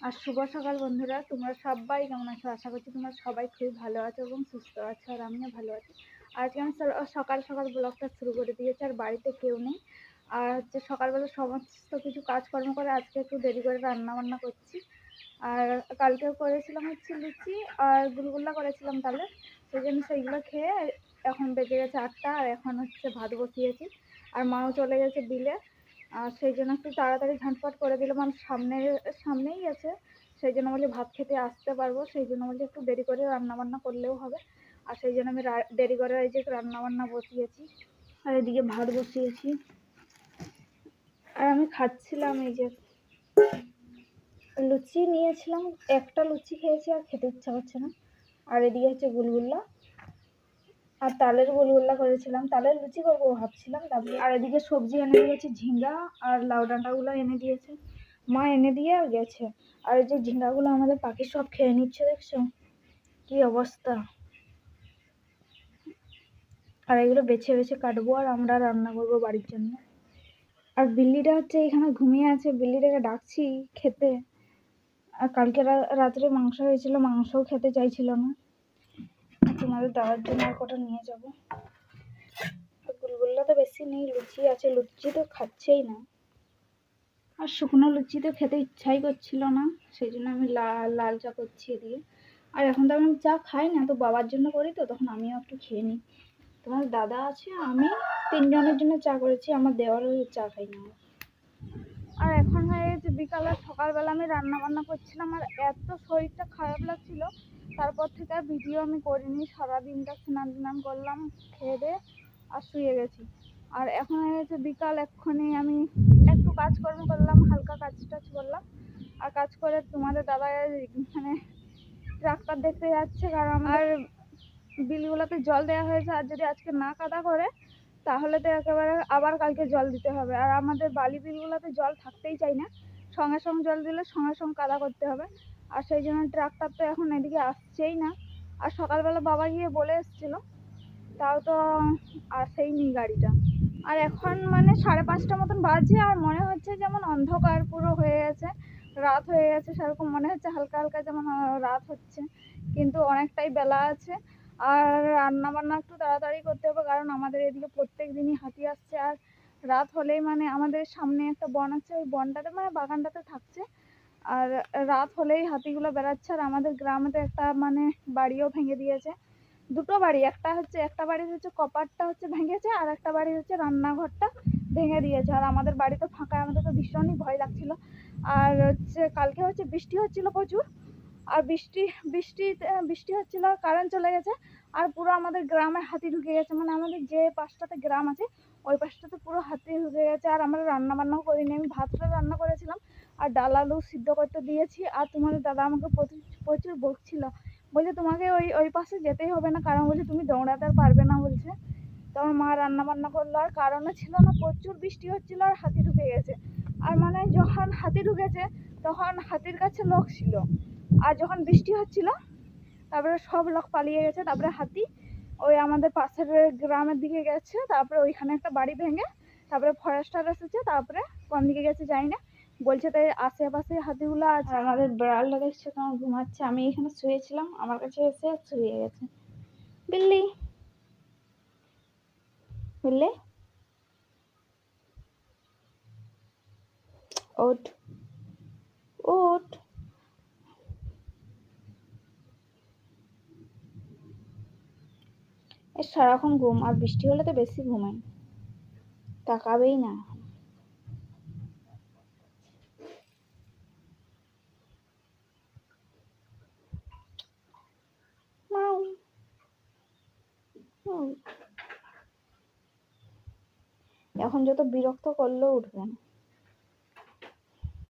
আর শুভ সকাল বন্ধুরা, তোমরা সবাই কেমন আছো? আশা করছি তোমরা সবাই খুবই ভালো আছো এবং সুস্থ আছো আর আমিও ভালো আছি। আজকে আমি সকাল সকাল ব্লগটা শুরু করে দিয়েছি আর বাড়িতে কেউ নেই। আর হচ্ছে সকালবেলা সমস্ত কিছু কাজকর্ম করে আজকে একটু দেরি করে রান্না বান্না করছি। আর কালকেও করেছিলাম হচ্ছে লুচি আর গুলগুল্লা করেছিলাম তাহলে। সেই জন্য সেইগুলো খেয়ে এখন বেজে গেছে আটটা আর এখন হচ্ছে ভাত বসিয়েছি। আর মাও চলে গেছে বিলে। আর সেই জন্য একটু তাড়াতাড়ি ঝটপট করে দিলাম। আর সামনে, সামনেই আছে। সেই জন্য বলি ভাত খেতে আসতে পারব। সেই জন্য বলি একটু দেরি করে রান্না বান্না করলেও হবে। আর সেই জন্য আমি দেরি করে এই যে রান্না বান্না বসিয়েছি। আর এদিকে ভাত বসিয়েছি। আর আমি খাচ্ছিলাম এই যে লুচি নিয়েছিলাম। একটা লুচি খেয়েছি আর খেতে ইচ্ছা করছে না। আর এদিকে হচ্ছে গুলগুল্লা। আর তালের গোলগোল্লা করেছিলাম। তালের লুচি করব ভাবছিলাম, তারপরে আর এদিকে সবজি এনে দিয়েছে ঝিঙ্গা আর লাউ ডাঁটাগুলো এনে দিয়েছে। মা এনে দিয়ে আর গেছে। আর যে ঝিঙ্গাগুলো আমাদের পাখি সব খেয়ে নিচ্ছে, দেখছ? কি অবস্থা? আর এগুলো বেছে বেছে কাটবো আর আমরা রান্না করব বাড়ির জন্য। আর বিল্লিটা হচ্ছে এখানে ঘুমিয়ে আছে, বিল্লিটাকে ডাকছি খেতে। আর কালকে রাত্রে মাংস হয়েছিল, মাংসও খেতে চাইছিল না। তোমাদের দেওয়ার জন্য আর কটা নিয়ে যাব? গুলগুল্লা তো বেশি নেই, লুচি আছে, লুচি তো খাচ্ছেই না। আর শুকনো লুচি তো খেতে ইচ্ছাই করছিল না, সেই জন্য আমি লাল লাল চা করছি দিয়ে আর এখন তো আমি চা খাই না, তো বাবার জন্য করি তো, তখন আমিও একটু খেয়ে নিই। তোমার দাদা আছে, আমি তিনজনের জন্য চা করেছি, আমার দেওয়ারও চা খাই না। আর এখন হয়ে গেছে বিকাল আর সকালবেলা আমি রান্না বান্না করছিলাম আর এত শরীরটা খারাপ লাগছিল তারপর থেকে আর ভিডিও আমি করিনি সারাদিনটা স্নান টান করলাম খেয়ে দিয়ে আর শুয়ে গেছি। আর এখন হয়ে গেছে বিকাল এক্ষুনি আমি একটু কাজকর্ম করলাম হালকা কাজ টাজ করলাম। আর কাজ করে তোমাদের দাদা মানে ট্রাক্টর দেখতে যাচ্ছে কারণ আর বিলগুলোতে জল দেওয়া হয়েছে আর যদি আজকে না কাদা করে তাহলে তো একেবারে আবার কালকে জল দিতে হবে। আর আমাদের বালি বিলগুলোতে জল থাকতেই চাই না। সঙ্গে সঙ্গে জল দিলে সঙ্গে সঙ্গে কাদা করতে হবে। আর সেই জন্য ট্রাক্টর তো এখন এদিকে আসছেই না। আর সকালবেলা বাবা গিয়ে বলে এসেছিল, তাও তো আসেইনি গাড়িটা। আর এখন মানে সাড়ে পাঁচটা মতন বাজে, আর মনে হচ্ছে যেমন অন্ধকার পুরো হয়ে গেছে, রাত হয়ে গেছে, সেরকম মনে হচ্ছে হালকা হালকা যেমন রাত হচ্ছে, কিন্তু অনেকটাই বেলা আছে। আর রান্না বান্না একটু তাড়াতাড়ি করতে হবে, কারণ আমাদের এদিকে প্রত্যেক দিনই হাতি আসছে। আর রাত হলেই মানে আমাদের সামনে একটা বন আছে, ওই বনটাতে মানে বাগানটাতে থাকছে। আর রাত হলেই হাতিগুলো বেড়াচ্ছে আর আমাদের গ্রামেতে একটা মানে বাড়িও ভেঙে দিয়েছে। দুটো বাড়ি, একটা হচ্ছে, একটা বাড়ির হচ্ছে কপারটা হচ্ছে ভেঙেছে আর একটা বাড়ি হচ্ছে রান্নাঘরটা ভেঙে দিয়েছে। আর আমাদের বাড়ি তো ফাঁকা, আমাদের তো ভীষণই ভয় লাগছিল। আর হচ্ছে কালকে হচ্ছে বৃষ্টি হচ্ছিল প্রচুর। আর বৃষ্টি বৃষ্টি বৃষ্টি হচ্ছিল কারেন্ট চলে গেছে আর পুরো আমাদের গ্রামে হাতি ঢুকে গেছে। মানে আমাদের যে পাশটাতে গ্রাম আছে, ওই পাশটাতে পুরো হাতি ঢুকে গেছে। আর আমরা রান্না বান্নাও করিনি, আমি ভাতটা রান্না করেছিলাম। ডাল আলু সিদ্ধ করতে দিয়েছি আর তোমাদের দাদা আমাকে প্রচুর বকছিল। বলছে, তোমাকে ওই ওই পাশে যেতেই হবে না। কারণ বলছে, তুমি দৌড়াতে আর পারবে না, বলছে। তো মা রান্না বান্না করল, আর কারণে ছিল না, প্রচুর বৃষ্টি হচ্ছিল আর হাতি ঢুকে গেছে। আর মানে যখন হাতি ঢুকেছে, তখন হাতির কাছে লোক ছিল। আর যখন বৃষ্টি হচ্ছিল, তারপরে সব লোক পালিয়ে গেছে। তারপরে হাতি ওই আমাদের পাশের গ্রামের দিকে গেছে। তারপরে ওইখানে একটা বাড়ি ভেঙে, তারপরে ফরেস্টার এসেছে, তারপরে কোন দিকে গেছে জানি না। বলছে তাই আশেপাশে হাতিগুলো আছে। আমাদের বিড়ালটা দেখছে কেমন ঘুমাচ্ছে। আমি এখানে শুয়েছিলাম, আমার কাছে এসে শুয়ে গেছে। বিল্লি। বুঝলে ওঠ। এ সারাক্ষণ ঘুম, আর বৃষ্টি হলে তো বেশি ঘুমায়। তাকাবেই না। এখন যত বিরক্ত করলেও উঠবে না।